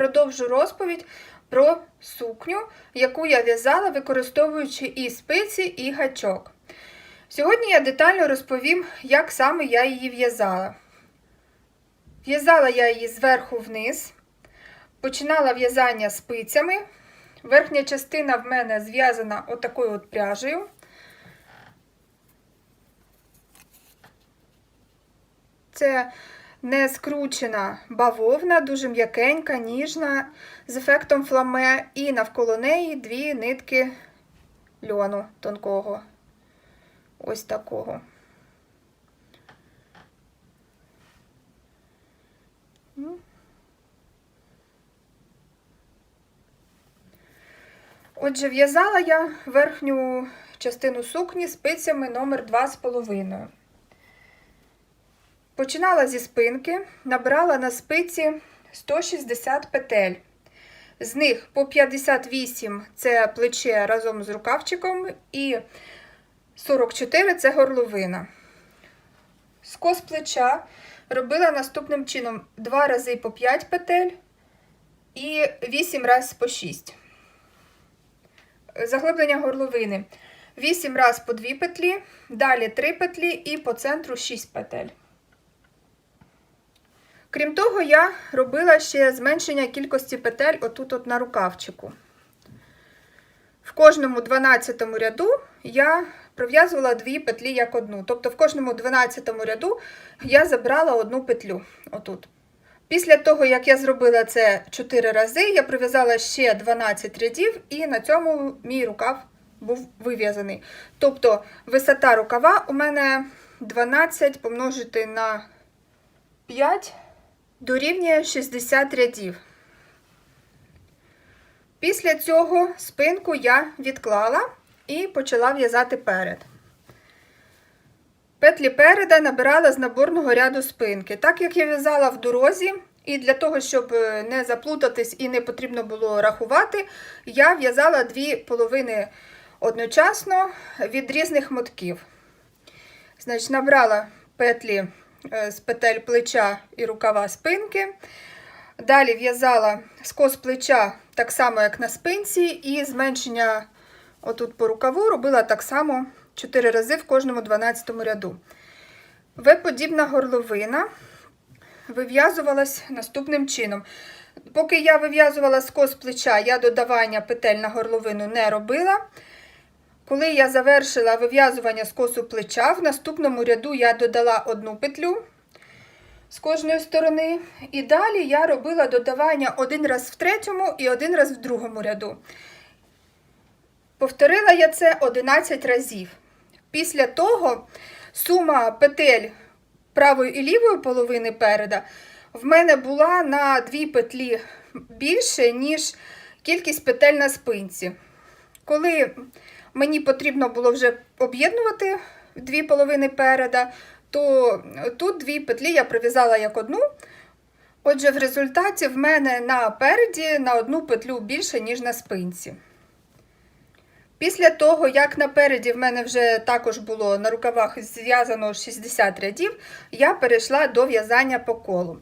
Продовжу розповідь про сукню, яку я в'язала, використовуючи і спиці, і гачок. Сьогодні я детально розповім, як саме я її в'язала. В'язала я її зверху вниз, починала в'язання спицями. Верхня частина в мене зв'язана отакою от пряжею. Це не скручена бавовна, дуже м'якенька, ніжна, з ефектом фламе, і навколо неї дві нитки льону тонкого. Ось такого. Отже, в'язала я верхню частину сукні спицями номер 2,5. Починала зі спинки, набрала на спиці 160 петель. З них по 58 це плече разом з рукавчиком, і 44 це горловина. Скос плеча робила наступним чином: 2 рази по 5 петель і 8 разів по 6. Заглиблення горловини. 8 разів по 2 петлі, далі 3 петлі і по центру 6 петель. Крім того, я робила ще зменшення кількості петель отут от на рукавчику. В кожному 12 ряду я пров'язувала дві петлі як одну. Тобто в кожному 12 ряду я забрала одну петлю. отут. Після того, як я зробила це 4 рази, я пров'язала ще 12 рядів, і на цьому мій рукав був вив'язаний. Тобто висота рукава у мене 12 помножити на 5 дорівнює 60 рядів. Після цього спинку я відклала і почала в'язати перед. Петлі переда набирала з наборного ряду спинки. Так як я в'язала в дорозі, і для того, щоб не заплутатись і не потрібно було рахувати, я в'язала дві половини одночасно від різних мотків. Значить, набрала петлі з петель плеча і рукава спинки. Далі в'язала скос плеча так само, як на спинці, і зменшення отут по рукаву робила так само 4 рази в кожному 12 ряду. В-подібна горловина вив'язувалась наступним чином. Поки я вив'язувала скос плеча, я додавання петель на горловину не робила. Коли я завершила вив'язування скосу плеча, в наступному ряду я додала одну петлю з кожної сторони. І далі я робила додавання один раз в третьому і один раз в другому ряду. Повторила я це 11 разів. Після того сума петель правої і лівої половини переда в мене була на дві петлі більше, ніж кількість петель на спинці. Коли мені потрібно було вже об'єднувати дві половини переда, то тут дві петлі я пров'язала як одну. Отже, в результаті в мене на переді на одну петлю більше, ніж на спинці. Після того, як напереді в мене вже також було на рукавах зв'язано 60 рядів, я перейшла до в'язання по колу.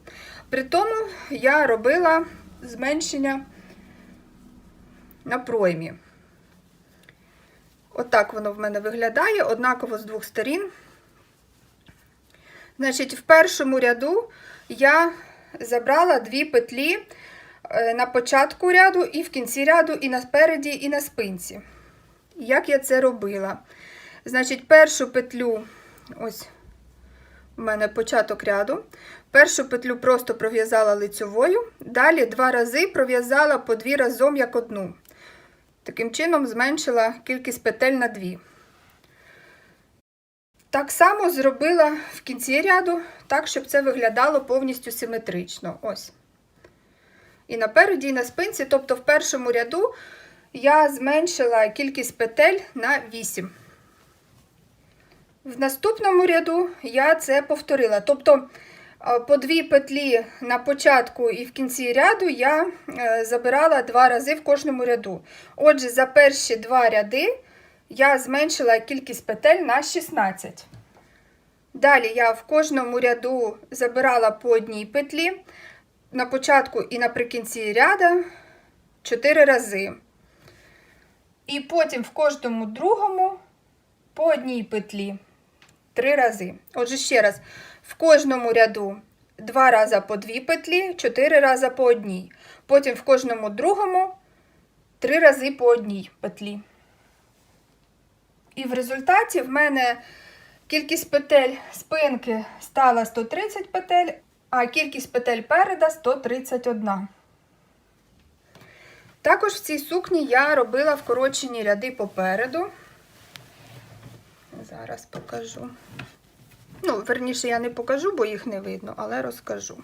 При тому я робила зменшення на проймі. Отак воно в мене виглядає, однаково з двох сторін. Значить, в першому ряду я забрала дві петлі е, на початку ряду, і в кінці ряду, і на спереді, і на спинці. Як я це робила? Значить, першу петлю, ось у мене початок ряду. Першу петлю просто пров'язала лицьовою, далі два рази пров'язала по дві разом як одну. Таким чином зменшила кількість петель на дві. Так само зробила в кінці ряду, так, щоб це виглядало повністю симетрично. Ось. І напереді, і на спинці, тобто в першому ряду я зменшила кількість петель на 8. В наступному ряду я це повторила. Тобто, по дві петлі на початку і в кінці ряду я е, забирала два рази в кожному ряду. Отже, за перші два ряди я зменшила кількість петель на 16. Далі я в кожному ряду забирала по одній петлі. на початку і наприкінці ряда 4 рази. І потім в кожному другому по одній петлі 3 рази. Отже, ще раз, в кожному ряду 2 рази по 2 петлі, 4 рази по одній. Потім в кожному другому 3 рази по одній петлі. І в результаті в мене кількість петель спинки стала 130 петель, а кількість петель переда 131. Також в цій сукні я робила вкорочені ряди попереду. Зараз покажу. Ну, верніше, я не покажу, бо їх не видно, але розкажу.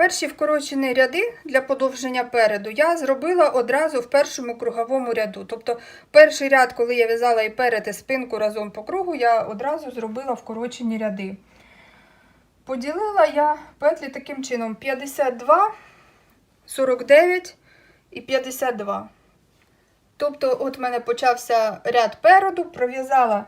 Перші вкорочені ряди для подовження переду я зробила одразу в першому круговому ряду. Тобто, перший ряд, коли я в'язала і перед, і спинку разом по кругу, я одразу зробила вкорочені ряди. Поділила я петлі таким чином: 52, 49 і 52. Тобто, от в мене почався ряд переду, пров'язала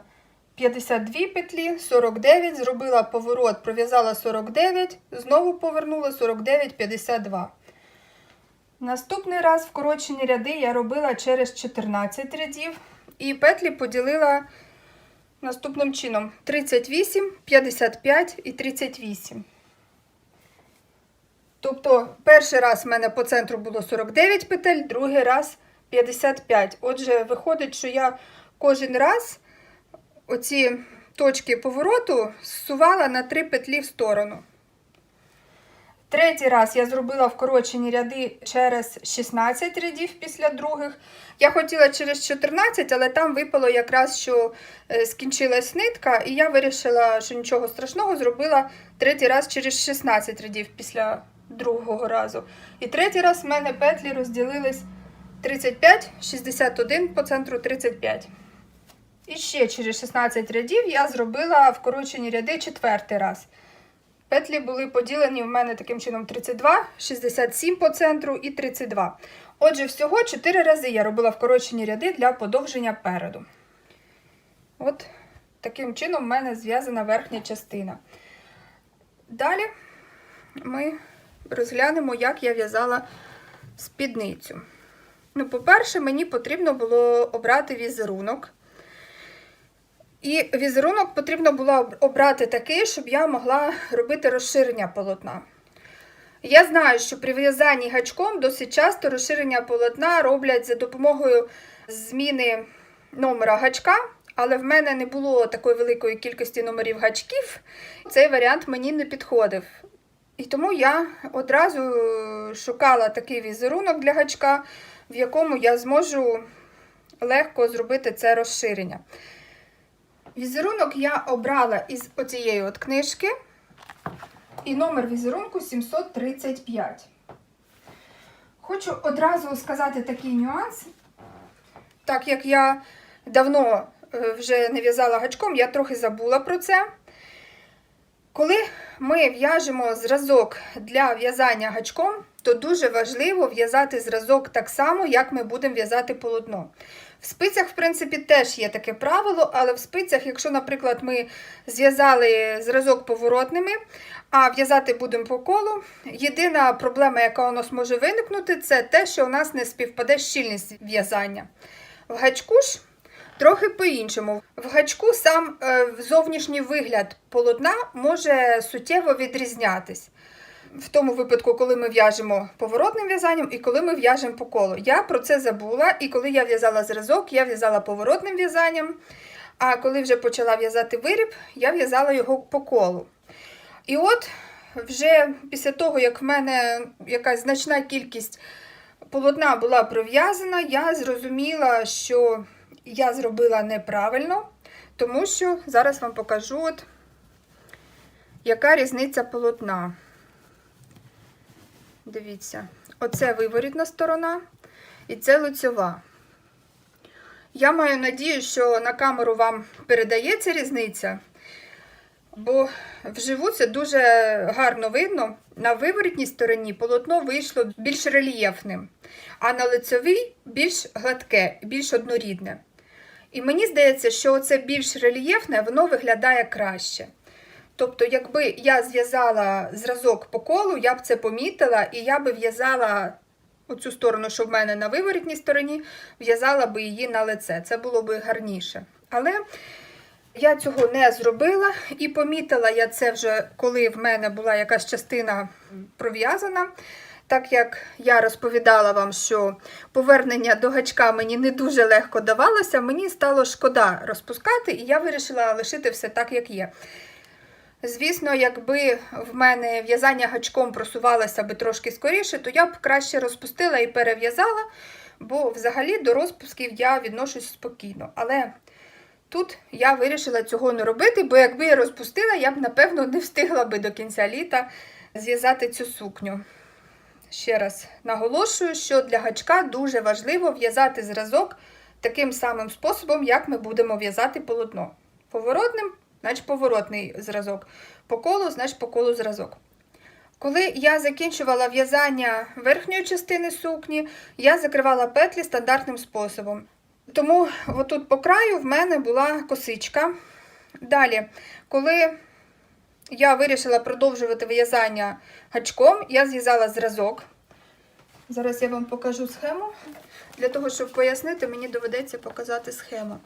52 петлі, 49, зробила поворот, пров'язала 49, знову повернула 49, 52. Наступний раз вкорочені ряди я робила через 14 рядів і петлі поділила наступним чином: 38, 55 і 38. Тобто, перший раз в мене по центру було 49 петель, другий раз 55. Отже, виходить, що я кожен раз оці точки повороту зсувала на 3 петлі в сторону. Третій раз я зробила вкорочені ряди через 16 рядів після других. Я хотіла через 14, але там випало якраз, що е, скінчилась нитка, і я вирішила, що нічого страшного, зробила третій раз через 16 рядів після другого разу. І третій раз в мене петлі розділились 35, 61 по центру 35. І ще через 16 рядів я зробила вкорочені ряди четвертий раз. Петлі були поділені в мене таким чином 32, 67 по центру і 32. Отже, всього 4 рази я робила вкорочені ряди для подовження переду. От таким чином в мене зв'язана верхня частина. Далі ми розглянемо, як я в'язала спідницю. Ну, по-перше, мені потрібно було обрати візерунок. І візерунок потрібно було обрати такий, щоб я могла робити розширення полотна. Я знаю, що при в'язанні гачком досить часто розширення полотна роблять за допомогою зміни номера гачка, але в мене не було такої великої кількості номерів гачків. Цей варіант мені не підходив. І тому я одразу шукала такий візерунок для гачка, в якому я зможу легко зробити це розширення. Візерунок я обрала із оцієї от книжки. І номер візерунку 735. Хочу одразу сказати такий нюанс. Так як я давно е, вже не в'язала гачком, я трохи забула про це. Коли ми в'яжемо зразок для в'язання гачком, то дуже важливо в'язати зразок так само, як ми будемо в'язати полотно. В спицях, в принципі, теж є таке правило, але в спицях, якщо, наприклад, ми зв'язали зразок поворотними, а в'язати будемо по колу, єдина проблема, яка у нас може виникнути, це те, що у нас не співпаде щільність в'язання. В гачку ж трохи по-іншому. В гачку сам е, зовнішній вигляд полотна може суттєво відрізнятись. В тому випадку, коли ми в'яжемо поворотним в'язанням і коли ми в'яжемо по колу. Я про це забула, і коли я в'язала зразок, я в'язала поворотним в'язанням. А коли вже почала в'язати виріб, я в'язала його по колу. І от вже після того, як в мене якась значна кількість полотна була пров'язана, я зрозуміла, що я зробила неправильно, тому що зараз вам покажу, от, яка різниця полотна. Дивіться, оце виворітна сторона і це лицьова. Я маю надію, що на камеру вам передається різниця, бо вживу це дуже гарно видно. На виворітній стороні полотно вийшло більш рельєфним, а на лицьовій більш гладке, більш однорідне. І мені здається, що це більш рельєфне, воно виглядає краще. Тобто, якби я зв'язала зразок по колу, я б це помітила, і я би в'язала оцю сторону, що в мене на виворітній стороні, в'язала би її на лице. Це було би гарніше. Але я цього не зробила, і помітила я це вже, коли в мене була якась частина пров'язана. Так як я розповідала вам, що повернення до гачка мені не дуже легко давалося, мені стало шкода розпускати, і я вирішила лишити все так, як є. Звісно, якби в мене в'язання гачком просувалося би трошки скоріше, то я б краще розпустила і перев'язала, бо взагалі до розпусків я відношусь спокійно. Але тут я вирішила цього не робити, бо якби я розпустила, я б, напевно, не встигла би до кінця літа зв'язати цю сукню. Ще раз наголошую, що для гачка дуже важливо в'язати зразок таким самим способом, як ми будемо в'язати полотно. Поворотним, значить поворотний зразок. По колу, значить по колу зразок. Коли я закінчувала в'язання верхньої частини сукні, я закривала петлі стандартним способом. Тому отут по краю в мене була косичка. Далі, коли я вирішила продовжувати в'язання гачком, я зв'язала зразок. Зараз я вам покажу схему. Для того, щоб пояснити, мені доведеться показати схему.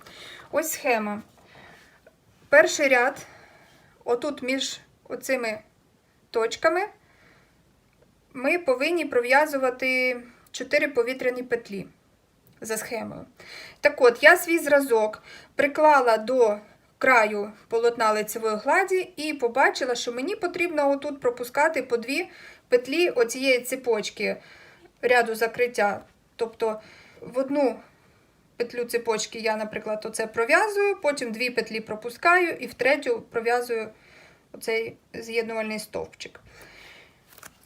Ось схема. Перший ряд, отут між оцими точками, ми повинні пров'язувати 4 повітряні петлі за схемою. Так от, я свій зразок приклала до краю полотна лицевої гладі і побачила, що мені потрібно отут пропускати по дві петлі оцієї цепочки ряду закриття. Тобто в одну петлю цепочки я, наприклад, оце пров'язую, потім дві петлі пропускаю і в третю пров'язую оцей з'єднувальний стовпчик.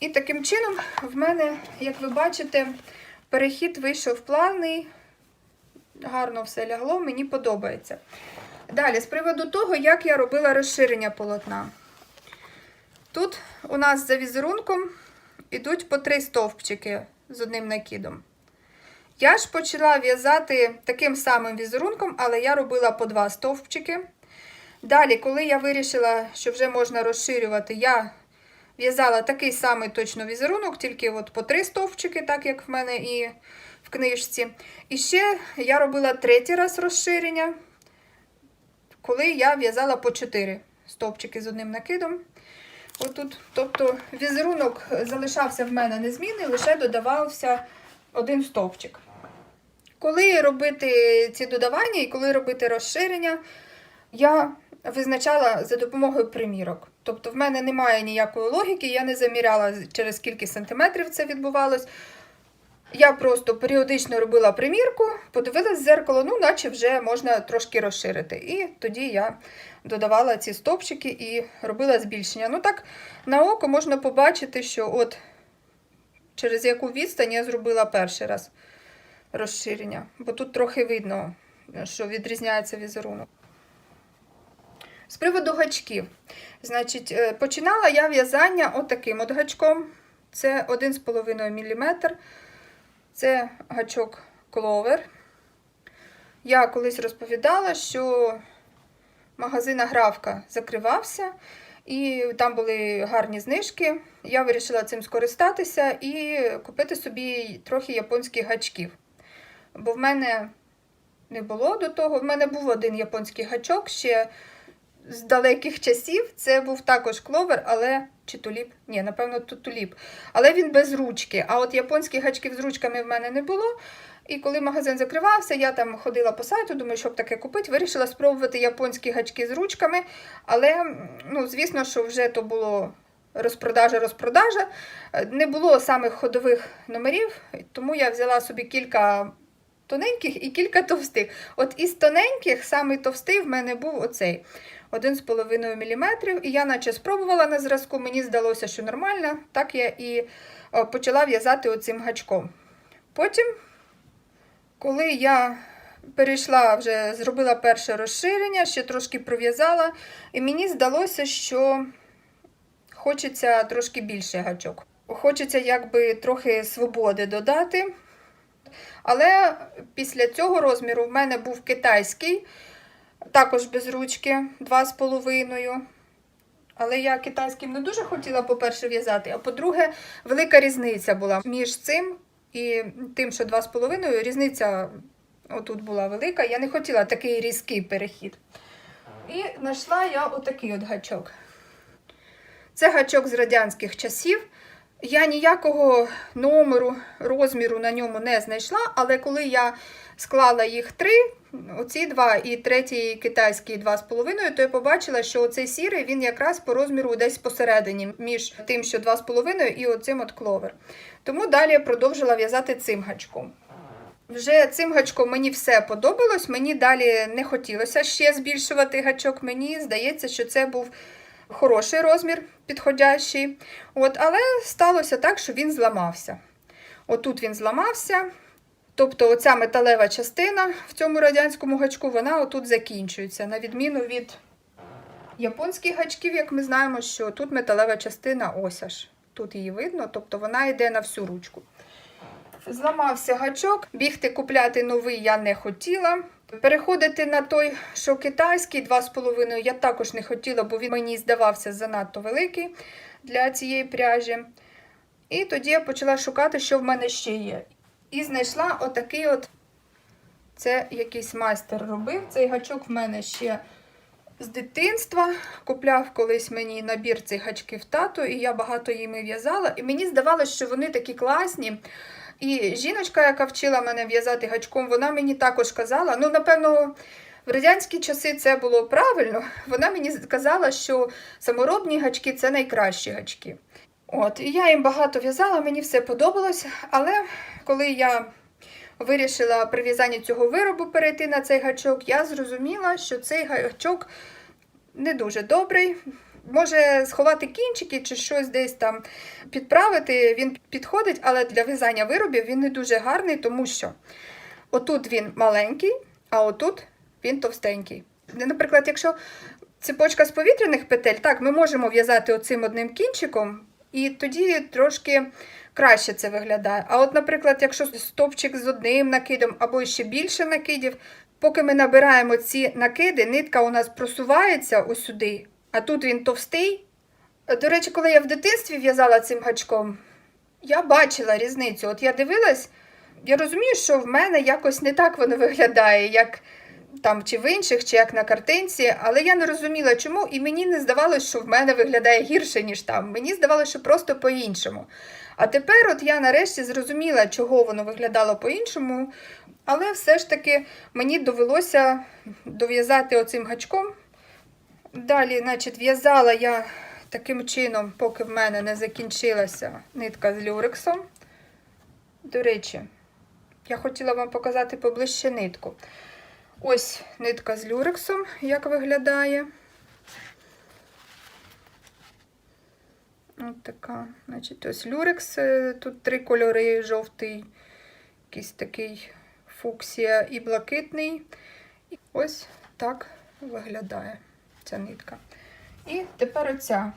І таким чином, в мене, як ви бачите, перехід вийшов плавний, гарно все лягло, мені подобається. Далі, з приводу того, як я робила розширення полотна. Тут у нас за візерунком ідуть по три стовпчики з одним накидом. Я ж почала в'язати таким самим візерунком, але я робила по два стовпчики. Далі, коли я вирішила, що вже можна розширювати, я в'язала такий самий точно візерунок, тільки от по три стовпчики, так як в мене і в книжці. І ще я робила третій раз розширення, коли я в'язала по 4 стовпчики з одним накидом. Отут, тобто візерунок залишався в мене незмінний, лише додавався один стовпчик. Коли робити ці додавання і коли робити розширення, я визначала за допомогою примірок. Тобто в мене немає ніякої логіки, я не заміряла, через скільки сантиметрів це відбувалось. Я просто періодично робила примірку, подивилась в зеркало, ну, наче вже можна трошки розширити. І тоді я додавала ці стовпчики і робила збільшення. Ну так, на око можна побачити, що от через яку відстань я зробила перший раз розширення. Бо тут трохи видно, що відрізняється візерунок. З приводу гачків. Значить, е, починала я в'язання отаким от гачком. Це 1,5 мм. Це гачок кловер. Я колись розповідала, що магазин Агравка закривався, і там були гарні знижки. Я вирішила цим скористатися і купити собі трохи японських гачків. Бо в мене не було до того. В мене був один японський гачок ще з далеких часів. Це був також кловер, але чи туліп? Ні, напевно, туліп. Але він без ручки. А от японських гачків з ручками в мене не було. І коли магазин закривався, я там ходила по сайту, думаю, щоб таке купити. Вирішила спробувати японські гачки з ручками. Але, ну, звісно, що вже то було розпродажа-розпродажа. Не було самих ходових номерів, тому я взяла собі кілька тоненьких і кілька товстих. От із тоненьких, самий товстий в мене був оцей 1,5 мм. І я наче спробувала на зразку, мені здалося, що нормально. Так я і почала в'язати оцим гачком. Потім, коли я перейшла, вже зробила перше розширення, ще трошки пров'язала, і мені здалося, що хочеться трошки більше гачок. Хочеться якби трохи свободи додати. Але після цього розміру в мене був китайський, також без ручки 2,5. Але я китайським не дуже хотіла, по-перше, в'язати, а по-друге, велика різниця була між цим і тим, що 2,5. Різниця отут була велика. Я не хотіла такий різкий перехід. І знайшла я отакий от гачок. Це гачок з радянських часів. Я ніякого номеру, розміру на ньому не знайшла, але коли я склала їх три, оці два і третій китайський два з половиною, то я побачила, що оцей сірий він якраз по розміру десь посередині між тим, що два з половиною, і оцим от кловер. Тому далі я продовжила в'язати цим гачком. Вже цим гачком мені все подобалось, мені далі не хотілося ще збільшувати гачок. Мені здається, що це був хороший розмір, підходящий. От, але сталося так, що він зламався. Отут він зламався. Тобто оця металева частина в цьому радянському гачку, вона отут закінчується. На відміну від японських гачків, як ми знаємо, що тут металева частина ось аж. Тут її видно, тобто вона йде на всю ручку. Зламався гачок, бігти купляти новий я не хотіла. Переходити на той, що китайський 2,5 я також не хотіла, бо він мені здавався занадто великий для цієї пряжі. І тоді я почала шукати, що в мене ще є. І знайшла отакий от, це якийсь майстер робив. Цей гачок в мене ще з дитинства. Купляв колись мені набір цих гачків тато, і я багато їми в'язала. І мені здавалося, що вони такі класні. І жіночка, яка вчила мене в'язати гачком, вона мені також казала, ну, напевно, в радянські часи це було правильно. Вона мені казала, що саморобні гачки це найкращі гачки. От, і я їм багато в'язала, мені все подобалось, але коли я вирішила при в'язанні цього виробу перейти на цей гачок, я зрозуміла, що цей гачок не дуже добрий. Може сховати кінчики чи щось десь там підправити, він підходить, але для в'язання виробів він не дуже гарний, тому що отут він маленький, а отут він товстенький. Наприклад, якщо цепочка з повітряних петель, так, ми можемо в'язати оцим одним кінчиком, і тоді трошки краще це виглядає. А от, наприклад, якщо стовпчик з одним накидом або ще більше накидів, поки ми набираємо ці накиди, нитка у нас просувається сюди, а тут він товстий. До речі, коли я в дитинстві в'язала цим гачком, я бачила різницю. От я дивилась, я розумію, що в мене якось не так воно виглядає, як там чи в інших, чи як на картинці, але я не розуміла, чому, і мені не здавалося, що в мене виглядає гірше, ніж там. Мені здавалося, що просто по-іншому. А тепер от я нарешті зрозуміла, чого воно виглядало по-іншому, але все ж таки мені довелося дов'язати оцим гачком. Далі, значить, в'язала я таким чином, поки в мене не закінчилася нитка з люрексом. До речі, я хотіла вам показати поближче нитку. Ось нитка з люрексом, як виглядає. Ось така. Значить, ось люрекс. е, Тут три кольори: жовтий, якийсь такий фуксія і блакитний. І ось так виглядає ця нитка. І тепер оця,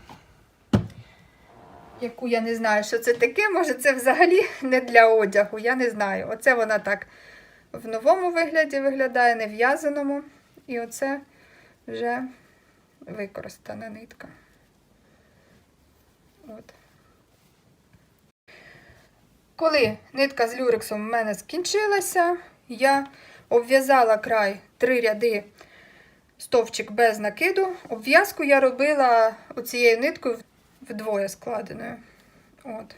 яку я не знаю, що це таке, може, це взагалі не для одягу, я не знаю. Оце вона так в новому вигляді виглядає, не в'язаному. І оце вже використана нитка. От. Коли нитка з люрексом в мене скінчилася, я обв'язала край три ряди стовпчик без накиду. Обв'язку я робила оцією ниткою вдвоє складеною. От.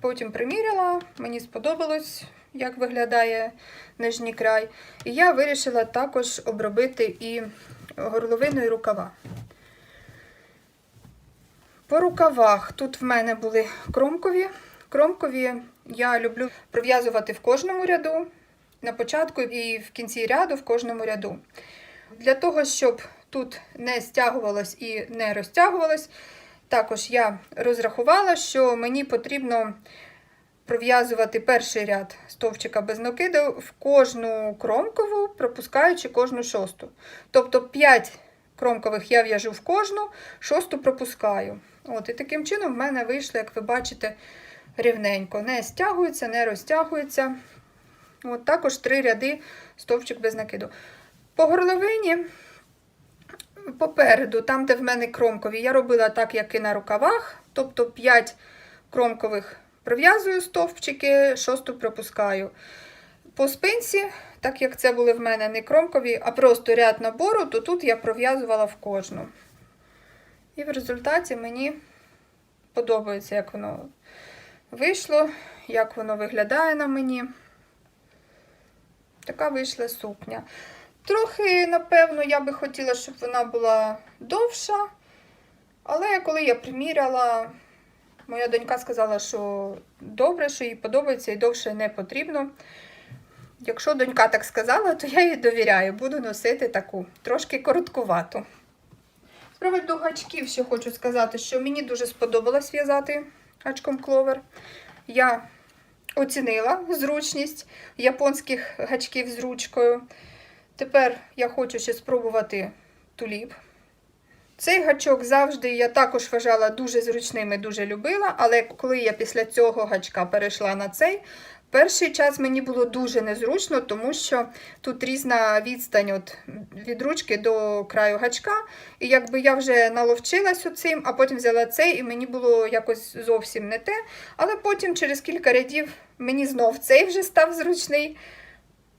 Потім приміряла, мені сподобалось, як виглядає нижній край. І я вирішила також обробити і горловину і рукава. По рукавах тут в мене були кромкові. Кромкові я люблю пров'язувати в кожному ряду, на початку і в кінці ряду в кожному ряду. Для того, щоб тут не стягувалось і не розтягувалось, також я розрахувала, що мені потрібно пров'язувати перший ряд стовпчика без накиду в кожну кромкову, пропускаючи кожну шосту. Тобто 5 кромкових я в'яжу в кожну, шосту пропускаю. От, І таким чином в мене вийшло, як ви бачите, рівненько. Не стягується, не розтягується. От також три ряди стовпчик без накиду. По горловині попереду, там, де в мене кромкові, я робила так, як і на рукавах, тобто 5 кромкових пров'язую стовпчики, шосту пропускаю. По спинці, так як це були в мене не кромкові, а просто ряд набору, то тут я пров'язувала в кожну. І в результаті мені подобається, як воно вийшло, як воно виглядає на мені. Така вийшла сукня. Трохи, напевно, я би хотіла, щоб вона була довша. Але коли я приміряла, моя донька сказала, що добре, що їй подобається і довше не потрібно. Якщо донька так сказала, то я їй довіряю, буду носити таку, трошки короткувату. З приводу гачків ще хочу сказати, що мені дуже сподобалось в'язати гачком кловер. Я оцінила зручність японських гачків з ручкою. Тепер я хочу ще спробувати туліп. Цей гачок завжди я також вважала дуже зручним і дуже любила, але коли я після цього гачка перейшла на цей, перший час мені було дуже незручно, тому що тут різна відстань от від ручки до краю гачка. І якби я вже наловчилась оцим, а потім взяла цей, і мені було якось зовсім не те. Але потім через кілька рядів мені знов цей вже став зручний.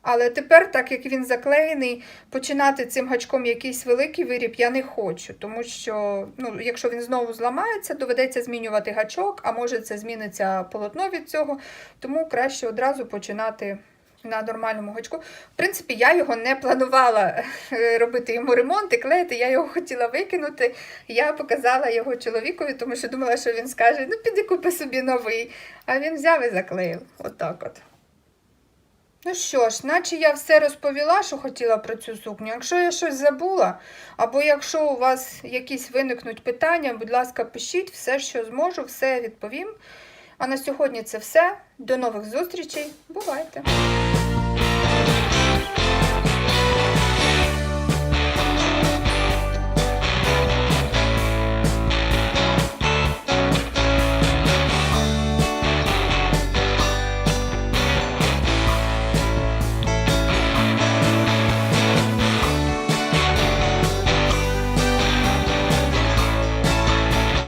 Але тепер, так як він заклеєний, починати цим гачком якийсь великий виріб я не хочу, тому що ну, якщо він знову зламається, доведеться змінювати гачок, а може це зміниться полотно від цього, тому краще одразу починати на нормальному гачку. В принципі, я його не планувала е, робити йому ремонт і клеїти, я його хотіла викинути. Я показала його чоловікові, тому що думала, що він скаже: ну піди купи собі новий. А він взяв і заклеїв. Отак от. Ну що ж, наче я все розповіла, що хотіла про цю сукню. Якщо я щось забула, або якщо у вас якісь виникнуть питання, будь ласка, пишіть все, що зможу, все відповім. А на сьогодні це все. До нових зустрічей. Бувайте!